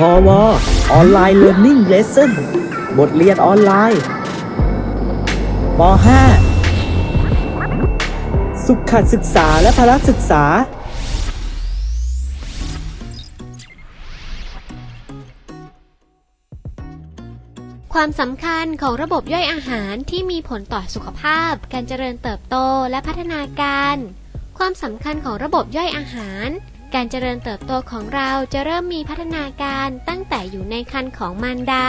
พอวออนไลน์เรียน i ิ g เลส s o n บทเรียนออนไลน์ป .5 สุขศึกษาและพละศึกษา ความสำคัญของระบบย่อยอาหารที่มีผลต่อสุขภาพ การเจริญเติบโตและพัฒนาการ ความสำคัญของระบบย่อยอาหาร การเจริญเติบโตของเราจะเริ่มมีพัฒนาการตั้งแต่อยู่ในครรภ์ของมารดา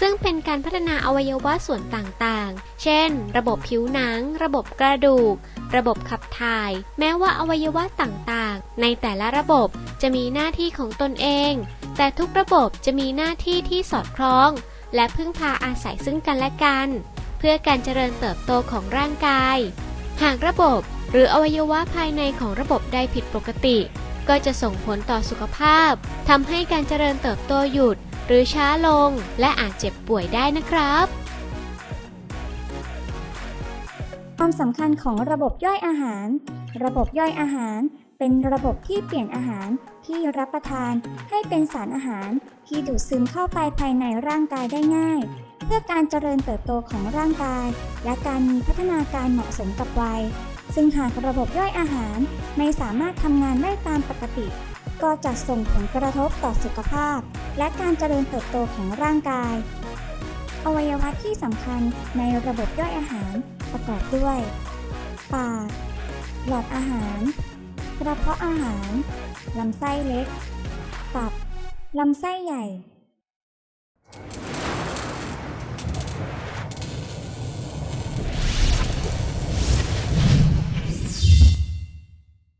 ซึ่งเป็นการพัฒนาอวัยวะส่วนต่างๆ เช่น ระบบผิวหนัง ระบบกระดูก ระบบขับถ่าย แม้ว่าอวัยวะต่างๆ ในแต่ละระบบจะมีหน้าที่ของตนเอง แต่ทุกระบบจะมีหน้าที่ที่สอดคล้อง และพึ่งพาอาศัยซึ่งกันและกัน เพื่อการเจริญเติบโตของร่างกาย หากระบบหรืออวัยวะภายในของระบบใดผิดปกติ ก็จะส่งผลต่อสุขภาพทำให้การเจริญเติบโตหยุด หรือช้าลงและอาจเจ็บป่วยได้นะครับความสำคัญของระบบย่อยอาหาร ระบบย่อยอาหารเป็นระบบที่เปลี่ยนอาหารที่รับประทานให้เป็นสารอาหารที่ดูดซึมเข้าไปภายในร่างกายได้ง่าย เพื่อการเจริญเติบโตของร่างกาย และการมีพัฒนาการเหมาะสมกับวัย ซึ่งหากระบบย่อยอาหารไม่สามารถทำงานได้ตามปกติ ก็จะส่งผลกระทบต่อสุขภาพ และการเจริญเติบโตของร่างกาย อวัยวะที่สำคัญในระบบย่อยอาหารประกอบด้วย ปาก หลอดอาหาร กระเพาะอาหาร ลำไส้เล็ก ตับ ลำไส้ใหญ่